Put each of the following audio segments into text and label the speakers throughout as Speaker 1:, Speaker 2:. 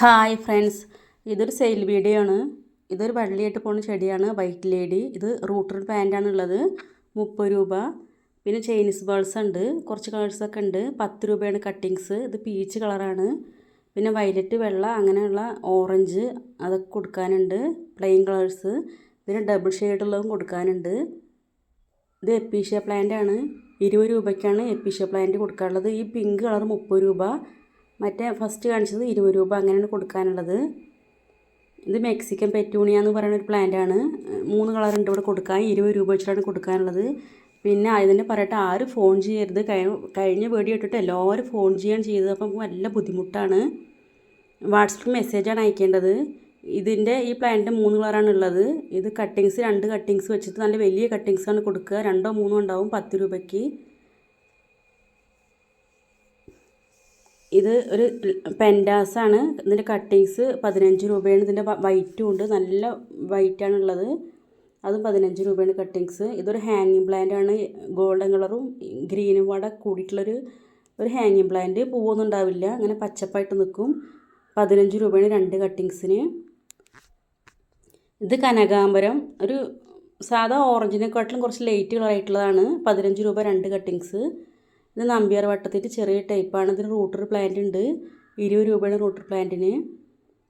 Speaker 1: Hi friends. ഇതൊരു sale video ആണ് ഇതൊരു വള്ളിയായിട്ട് പോകുന്ന ചെടിയാണ്. White lady. ഇത് റൂട്ടഡ് പ്ലാന്റാണ് ഉള്ളത് മുപ്പത് രൂപ. പിന്നെ ചൈനീസ് ബേൾസ് ഉണ്ട്. കുറച്ച് കളേഴ്സൊക്കെ ഉണ്ട്. പത്ത് രൂപയാണ് കട്ടിങ്സ് ഇത് പീച്ച് കളറാണ് പിന്നെ വയലറ്റ് വെള്ള അങ്ങനെയുള്ള ഓറഞ്ച് അതൊക്കെ കൊടുക്കാനുണ്ട്. പ്ലെയിൻ കളേഴ്സ് പിന്നെ ഡബിൾ ഷെയ്ഡുള്ളതും കൊടുക്കാനുണ്ട്. ഇത് എപ്പീഷ്യ പ്ലാന്റ് ആണ്. ഇരുപത് രൂപയ്ക്കാണ് എപ്പീഷ്യ പ്ലാന്റ് കൊടുക്കാനുള്ളത്. ഈ പിങ്ക് കളർ മുപ്പത് രൂപ. മറ്റേ ഫസ്റ്റ് കാണിച്ചത് ഇരുപത് രൂപ അങ്ങനെയാണ് കൊടുക്കാനുള്ളത്. ഇത് മെക്സിക്കൻ പെറ്റൂണിയ എന്ന് പറയുന്ന ഒരു പ്ലാന്റ് ആണ്. മൂന്ന് കളറുണ്ട് ഇവിടെ കൊടുക്കാൻ. ഇരുപത് രൂപ വെച്ചിട്ടാണ് കൊടുക്കാനുള്ളത്. പിന്നെ അതിനെ പറയട്ടെ ആരും ഫോൺ ചെയ്യരുത്. കഴിഞ്ഞ വീഡിയോ ഇട്ടിട്ട് എല്ലാവരും ഫോൺ ചെയ്യാൻ ചെയ്തത്. അപ്പം നല്ല ബുദ്ധിമുട്ടാണ്. വാട്സപ്പിൽ മെസ്സേജാണ് അയക്കേണ്ടത്. ഇതിന്റെ ഈ പ്ലാന്റിന്റെ മൂന്ന് കളറാണ് ഉള്ളത്. ഇത് കട്ടിങ്സ് രണ്ട് കട്ടിങ്സ് വെച്ചിട്ട് നല്ല വലിയ കട്ടിങ്സാണ് കൊടുക്കുക. രണ്ടോ മൂന്നോ ഉണ്ടാവും പത്ത് രൂപയ്ക്ക്. ഇത് ഒരു പെൻഡാസാണ് ഇതിന്റെ കട്ടിങ്സ് പതിനഞ്ച് രൂപയാണ്. ഇതിന്റെ വൈറ്റും ഉണ്ട്. നല്ല വൈറ്റാണുള്ളത് അതും പതിനഞ്ച് രൂപയാണ് കട്ടിങ്സ് ഇതൊരു ഹാങ്ങിങ് പ്ലാന്റ് ആണ്. ഗോൾഡൻ കളറും ഗ്രീനും കൂടെ കൂടിയിട്ടുള്ളൊരു ഒരു ഹാങ്ങിങ് പ്ലാന്റ് പൂവൊന്നും ഉണ്ടാവില്ല. അങ്ങനെ പച്ചപ്പായിട്ട് നിൽക്കും പതിനഞ്ച് രൂപയാണ് രണ്ട് കട്ടിങ്സിന് ഇത് കനകാംബരം. ഒരു സാധാ ഓറഞ്ചിനെക്കാട്ടിലും കുറച്ച് ലൈറ്റ് കളറായിട്ടുള്ളതാണ് പതിനഞ്ച് രൂപ രണ്ട് കട്ടിങ്സ് ഇത് നമ്പ്യാർ വട്ടത്തിന്റെ ചെറിയ ടൈപ്പാണ് ഇതിന് റൂട്ടർ പ്ലാന്റ് ഉണ്ട്. ഇരുപത് രൂപയാണ് റൂട്ടർ പ്ലാന്റിന്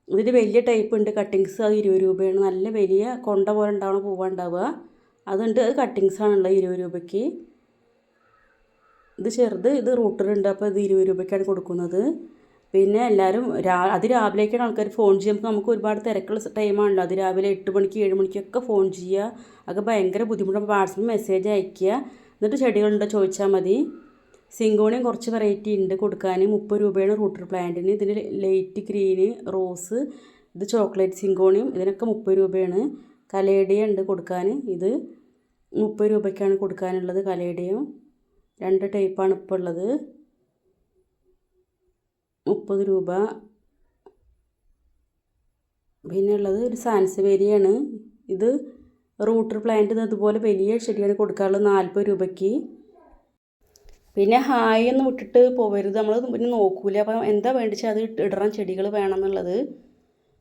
Speaker 1: ഇതിന്റെ വലിയ ടൈപ്പ് ഉണ്ട്. കട്ടിങ്സ് അത് ഇരുപത് രൂപയാണ്. നല്ല വലിയ കൊണ്ട പോലെ ഉണ്ടാവണ പൂവാണ് ഉണ്ടാവുക. അതുണ്ട്. അത് കട്ടിങ്സ് ആണുള്ളത് ഇരുപത് രൂപയ്ക്ക്. ഇത് ചെറുത് ഇത് റൂട്ടർ ഉണ്ട്. അപ്പോൾ ഇത് ഇരുപത് രൂപയ്ക്കാണ് കൊടുക്കുന്നത്. പിന്നെ എല്ലാവരും രാ അത് രാവിലേക്കാണ് ആൾക്കാർ ഫോൺ ചെയ്യുമ്പോൾ നമുക്ക് ഒരുപാട് തിരക്കുള്ള ടൈമാണല്ലോ അത് രാവിലെ എട്ട് മണിക്ക് ഏഴ് മണിക്കൊക്കെ ഫോൺ ചെയ്യുക. അതൊക്കെ ഭയങ്കര ബുദ്ധിമുട്ടാണ്. വാട്സപ്പിൽ മെസ്സേജ് അയയ്ക്കുക. എന്നിട്ട് ചെടികളുണ്ടോ ചോദിച്ചാൽ മതി. സിങ്കോണിയം കുറച്ച് വെറൈറ്റി ഉണ്ട്. കൊടുക്കാൻ മുപ്പത് രൂപയാണ് റൂട്ടർ പ്ലാന്റിന്. ഇതിന് ലൈറ്റ് ഗ്രീന് റോസ് ഇത് ചോക്ലേറ്റ് സിങ്കോണിയം ഇതിനൊക്കെ മുപ്പത് രൂപയാണ്. കലേഡിയ ഉണ്ട് കൊടുക്കാൻ ഇത് മുപ്പത് രൂപയ്ക്കാണ് കൊടുക്കാനുള്ളത് കലേഡിയം. രണ്ട് ടൈപ്പാണ് ഇപ്പോൾ ഉള്ളത്. മുപ്പത് രൂപ. പിന്നെ ഉള്ളത് ഒരു സാൻസവേരിയാണ്. ഇത് റൂട്ടർ പ്ലാന്റ് അതുപോലെ വലിയ ചെടിയാണ് കൊടുക്കാറുള്ളത് നാൽപ്പത് രൂപയ്ക്ക്. പിന്നെ ഹായ് ഒന്ന് വിട്ടിട്ട് പോവരുത്. നമ്മൾ പിന്നെ നോക്കൂല. അപ്പം എന്താ വേണ്ടിച്ചാൽ അത് ഇടണം ചെടികൾ വേണം എന്നുള്ളത്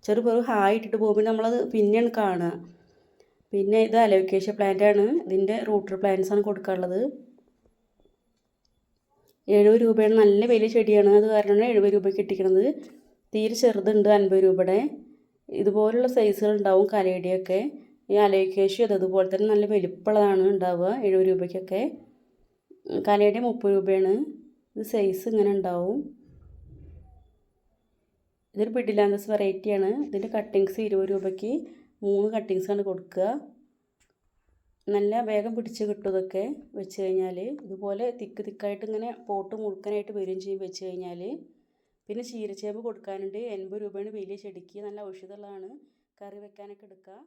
Speaker 1: ചെറു പേര് ഹായ് ഇട്ടിട്ട് പോകുമ്പോൾ നമ്മളത് പിന്നെയാണ് കാണുക. പിന്നെ ഇത് അലോക്കേഷ്യ പ്ലാന്റ് ആണ്. ഇതിന്റെ റൂട്ടർ പ്ലാന്റ്സ് ആണ് കൊടുക്കാനുള്ളത്. എഴുപത് രൂപയാണ്. നല്ല വലിയ ചെടിയാണ്. അത് കാരണമാണ് എഴുപത് രൂപയ്ക്ക് ഇട്ടിക്കണത് തീരെ ചെറുതുണ്ട് അൻപത് രൂപയുടെ. ഇതുപോലുള്ള സൈസുകൾ ഉണ്ടാവും കലയുടെയൊക്കെ ഈ അലോക്കേഷ്യ അത് അതുപോലെ തന്നെ നല്ല വലിപ്പമുള്ളതാണ് ഉണ്ടാവുക എഴുപത് രൂപയ്ക്കൊക്കെ. കലയുടെ മുപ്പത് രൂപയാണ്. ഇത് സൈസ് ഇങ്ങനെ ഉണ്ടാവും. ഇതൊരു പിടിലാന്തസ് വെറൈറ്റിയാണ് ഇതിന്റെ കട്ടിങ്സ് ഇരുപത് രൂപയ്ക്ക് മൂന്ന് കട്ടിങ്സാണ് കൊടുക്കുക. നല്ല വേഗം പിടിച്ച് കിട്ടും ഇതൊക്കെ വെച്ച് കഴിഞ്ഞാൽ ഇതുപോലെ തിക്ക് തിക്കായിട്ട് ഇങ്ങനെ പോട്ട് മുറുക്കാനായിട്ട് വരികയും ചെയ്യും വെച്ച് കഴിഞ്ഞാൽ പിന്നെ ചീരച്ചേമ്പ് കൊടുക്കാനുണ്ട്. എൺപത് രൂപയാണ് വലിയ ചെടിക്ക്. നല്ല ഔഷധമുള്ളതാണ്. കറി വെക്കാനൊക്കെ എടുക്കുക.